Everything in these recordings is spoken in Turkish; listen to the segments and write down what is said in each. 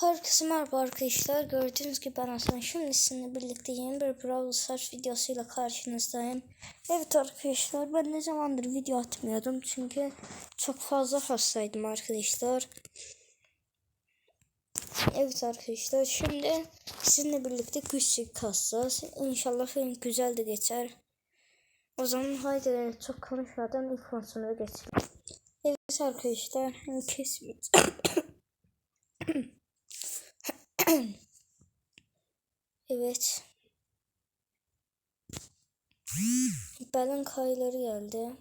Herkese merhaba arkadaşlar. Gördüğünüz gibi ben Hasan. Şimdi sizinle birlikte yeni bir Brawl Stars videosuyla karşınızdayım. Evet arkadaşlar ben ne zamandır video atmıyordum. Çünkü çok fazla hastaydım arkadaşlar. Evet arkadaşlar şimdi sizinle birlikte küçük kasacağız. İnşallah film güzel de geçer. O zaman haydi çok konuşmadan ilk konusuna geçelim. Evet arkadaşlar kesin. Evet. Belen kayları geldi.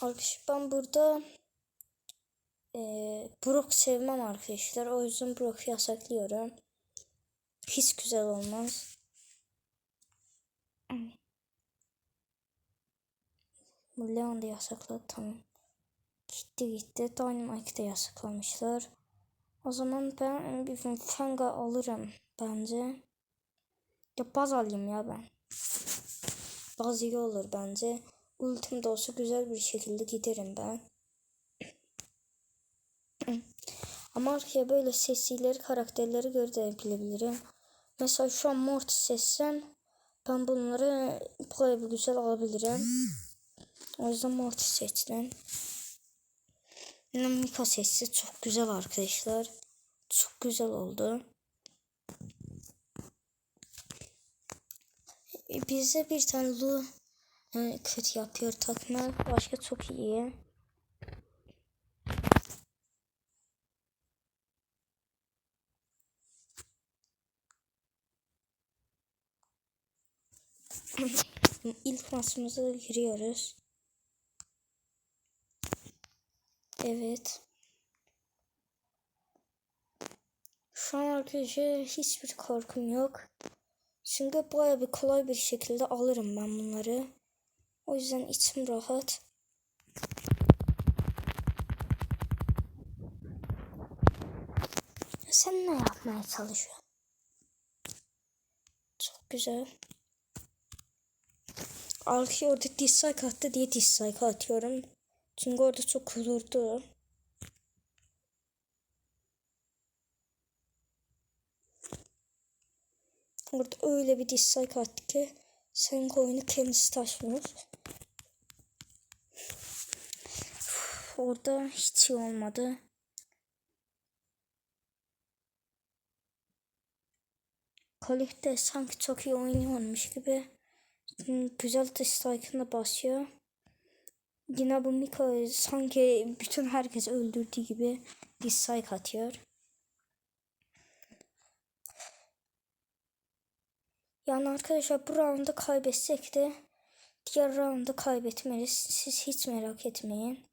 Arkadaşlar ben burada e, Brock sevmem arkadaşlar. O yüzden Brock'u yasaklıyorum. Hiç güzel olmaz. Bu Leon da yasakladı tamam. Gitti gitti. Dynamite de yasaklamışlar. O zaman ben bir Fanga alırım bence. Ya baz alayım ya ben. Baz iyi olur bence. Ultim de olsa güzel bir şekilde giderim ben. Ama arkaya böyle sesileri, karakterleri göre de. Mesela şu an Mortis seçsem ben bunları bayağı bir güzel alabilirim. O yüzden Mortis seçtim. Yine Mika sesi çok güzel arkadaşlar. Çok güzel oldu. E, bize bir tane Lu yani kötü yapıyor takma. Başka çok iyi. İlk maçımıza giriyoruz. Evet. Şu an arkadaşlar hiçbir korkum yok. Çünkü baya bir kolay bir şekilde alırım ben bunları. O yüzden içim rahat. Sen ne yapmaya çalışıyorsun? Çok güzel. Arkaya orada dislike attı diye dislike atıyorum. Çünkü orada çok kudurdu. Orada öyle bir dislike attı ki sen oyunu kendisi taşmıyor. Orada hiç iyi olmadı. Kalif de sanki çok iyi oynuyormuş gibi. Güzel dislike'ını basıyor. Yine bu Miko sanki bütün herkes öldürdüğü gibi dislike atıyor. Yani arkadaşlar bu round'u kaybetsek de diğer round'u kaybetmeliyiz. Siz hiç merak etmeyin.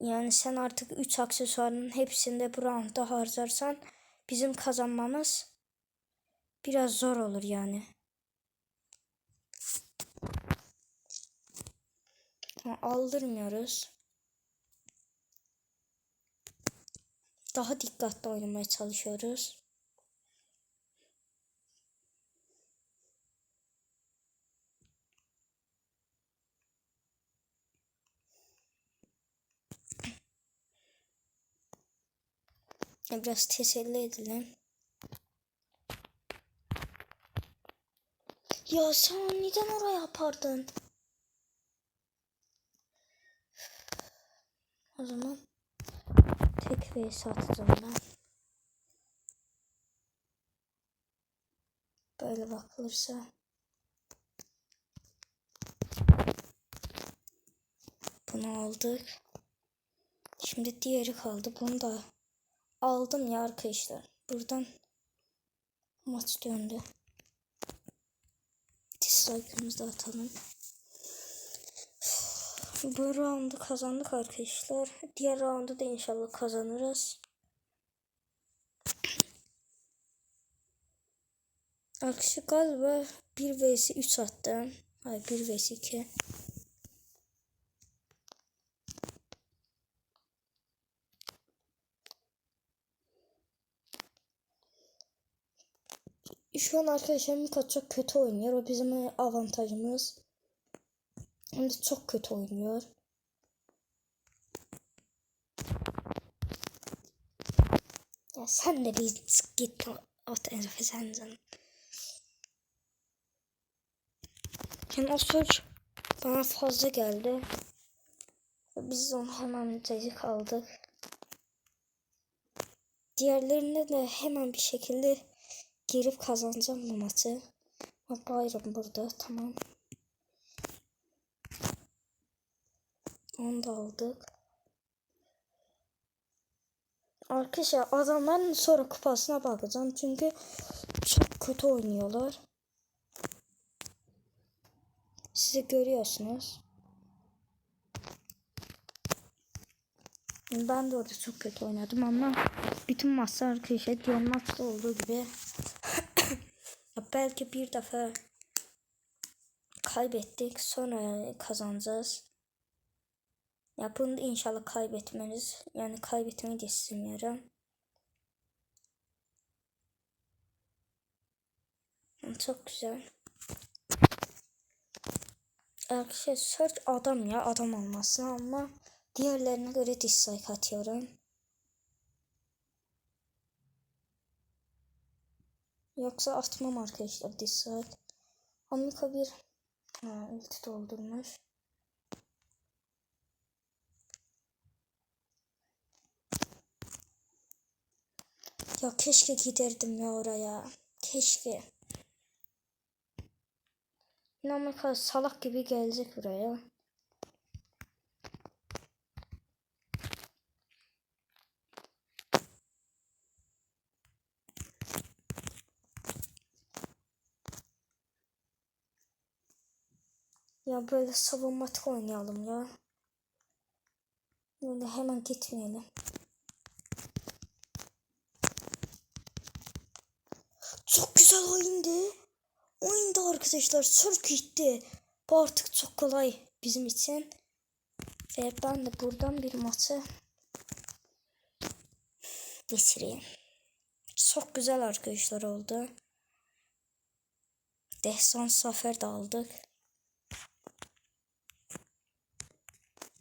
Yani sen artık 3 aksesuarın hepsinde bu roundda harcarsan bizim kazanmamız biraz zor olur yani. Aldırmıyoruz. Daha dikkatli oynamaya çalışıyoruz. Biraz teselli edelim. Ya sen neden oraya yapardın? O zaman tek vs atacağım ben. Böyle bakılırsa. Bunu aldık. Şimdi diğeri kaldı. Bunu da aldım ya arkadaşlar. Buradan maç döndü. Dislike'ımızı da atalım. Bu roundu kazandık arkadaşlar. Diğer roundu da inşallah kazanırız. Arkadaşlar galiba 1 vs 3 attım. Hayır 1 vs 2. Şu an arkadaşlar Mika çok kötü oynuyor. O bizim avantajımız. Hem de çok kötü oynuyor. Ya sen de bir git at herife sen canım. Yani o suç bana fazla geldi. Biz onu hemen müteci kaldık. Diğerlerine de hemen bir şekilde girip kazanacağım bu maçı. Bayram burada tamam. Onu da aldık. Arkadaşlar adamların sonra kupasına bakacağım. Çünkü çok kötü oynuyorlar. Siz görüyorsunuz. Ben de orada çok kötü oynadım ama bütün maçlar arkadaşlar diğer maçta olduğu gibi belki bir defa kaybettik sonra kazanacağız. Ya bunu da inşallah kaybetmeniz yani kaybetmeyi de istemiyorum. Çok güzel. Arkadaşlar search adam ya adam olmasın ama diğerlerine göre dislike atıyorum. Yoksa atmam arkadaşlar dislike. Amerika bir ha, ulti doldurmuş. Ya keşke giderdim ya oraya. Keşke. Yine Amerika salak gibi gelecek buraya. Ya böyle savunmatik oynayalım ya. Böyle hemen gitmeyelim. Çok güzel oyundu. Oyunda arkadaşlar sırf gitti. Bu artık çok kolay bizim için. Ve ben de buradan bir maçı geçireyim. Çok güzel arkadaşlar oldu. Dehsan Zafer de aldık.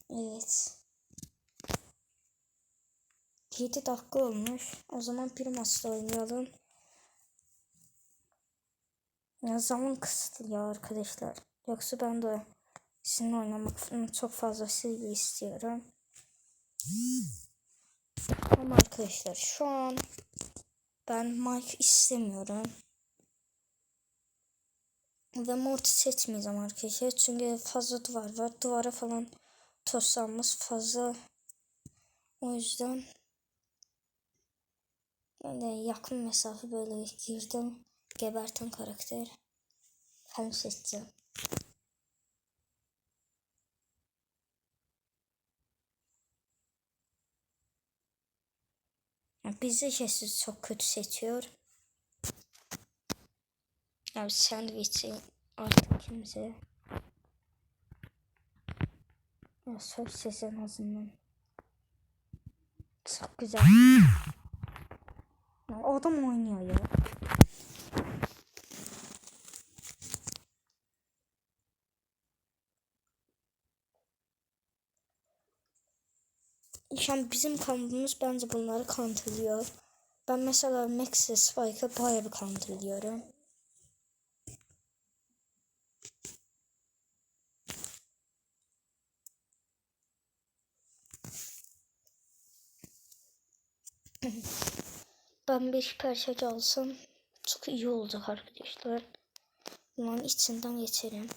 Evet. 7 dakika olmuş. O zaman bir maçta oynayalım. Ya zaman kısıtlı ya arkadaşlar. Yoksa ben de sizinle oynamak çok fazlasıyla istiyorum. Ama arkadaşlar şu an ben Mike istemiyorum. Ve Morty seçmeyeceğim arkadaşlar. Çünkü fazla duvar var. Duvara falan toslanmış fazla. O yüzden yani yakın mesafe böyle girdim. Geberten karakter. Hem seçeceğim. Bizi Jesus çok kötü seçiyor. Ya sandviçi artık kimse. Ya söz sesi azından. Çok güzel. Adam oynuyor ya. An bizim kampımız bence bunları kontrolüyor. Ben mesela Max ve Spike'ı bayağı bir kontrolüyorum. ben bir perşeç alsam çok iyi olacak arkadaşlar. Bunların içinden geçelim.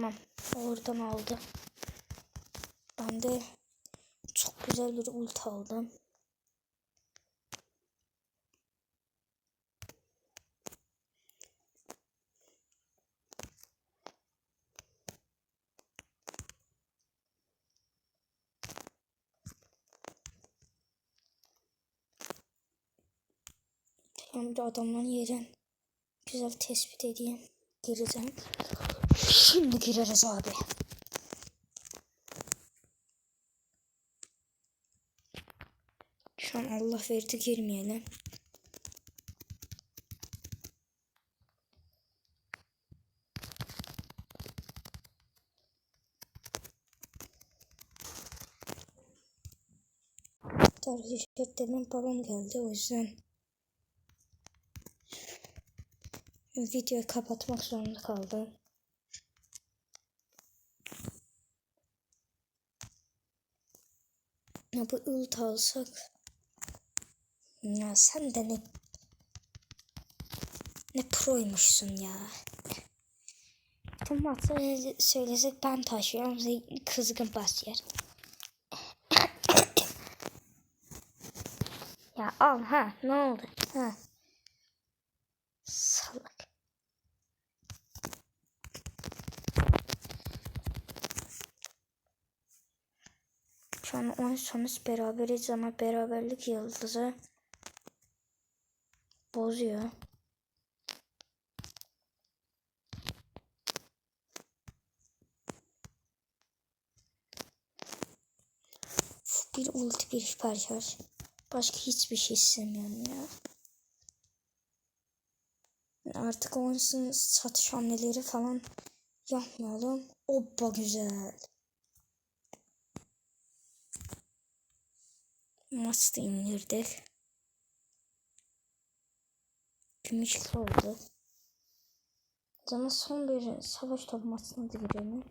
Tamam. Oradan aldı. Ben de çok güzel bir ult aldım. Tamam bir adamların yerini güzel tespit edeyim. Gireceğim. Şimdi gireriz abi. Şu an Allah verdi girmeyelim. Tarih şirketlerinden babam geldi o yüzden videoyu kapatmak zorunda kaldım. Ya bu ult alsak ya sen de ne ne proymuşsun ya. Tam hatta söylesek ben taşıyorum kızgın basıyor. Ya al ha ne oldu? Ha. Salak. Şu an oyun sonuç beraberiz ama beraberlik yıldızı bozuyor. Bir ulti bir hiper şarj. Başka hiçbir şey istemiyorum ya. Artık oyunun satış hamleleri falan yapmayalım. Oba güzel. Maçta indirdik. Gümüşlü oldu. Zaman son bir savaş topu maçına da girelim.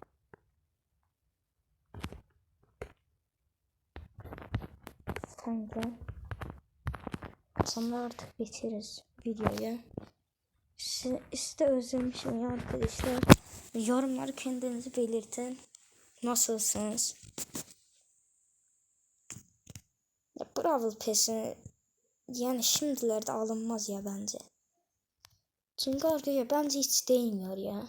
Kanka. Sonra artık bitiririz videoyu. Siz, siz de özlemişim ya arkadaşlar. Yorumlar kendinizi belirtin. Nasılsınız? Ya Brawl Pass'i yani şimdilerde alınmaz ya bence. Çünkü arkadaşlar bence hiç değmiyor. Ya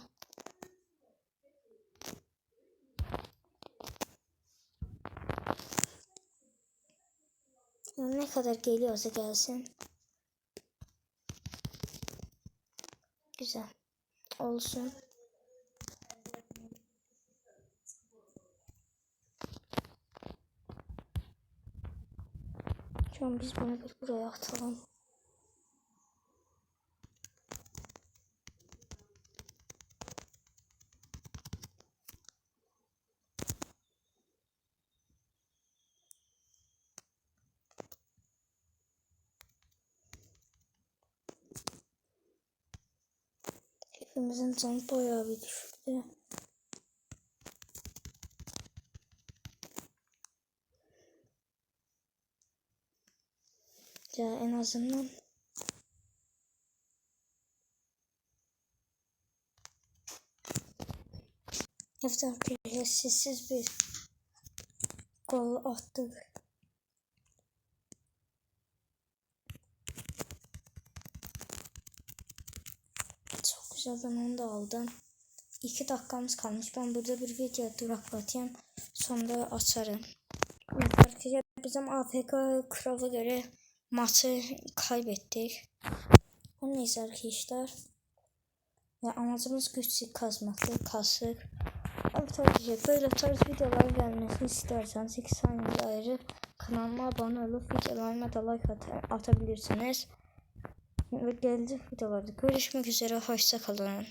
Ne kadar geliyorsa gelsin. Güzel. Olsun. Şu an biz bunu bir buraya atalım. Hepimizin canı bayağı bir düşüktü. Ya en azından Evet arkadaşlar sessiz bir gol attık. Çok güzel ben onu da aldım. 2 dakikamız kalmış. Ben burada bir video duraklatayım. Sonra açarım. Evet arkadaşlar bizim AFK kurala göre maçı kaybettik. O neyse arkadaşlar. Ya amacımız güçlü kazmaktı. Kasık. Evet arkadaşlar böyle tarz videolar gelmesini isterseniz 2 saniye ayrı kanalıma abone olup videolarıma da like at atabilirsiniz. Ve gelecek videolarda görüşmek üzere. Hoşça kalın.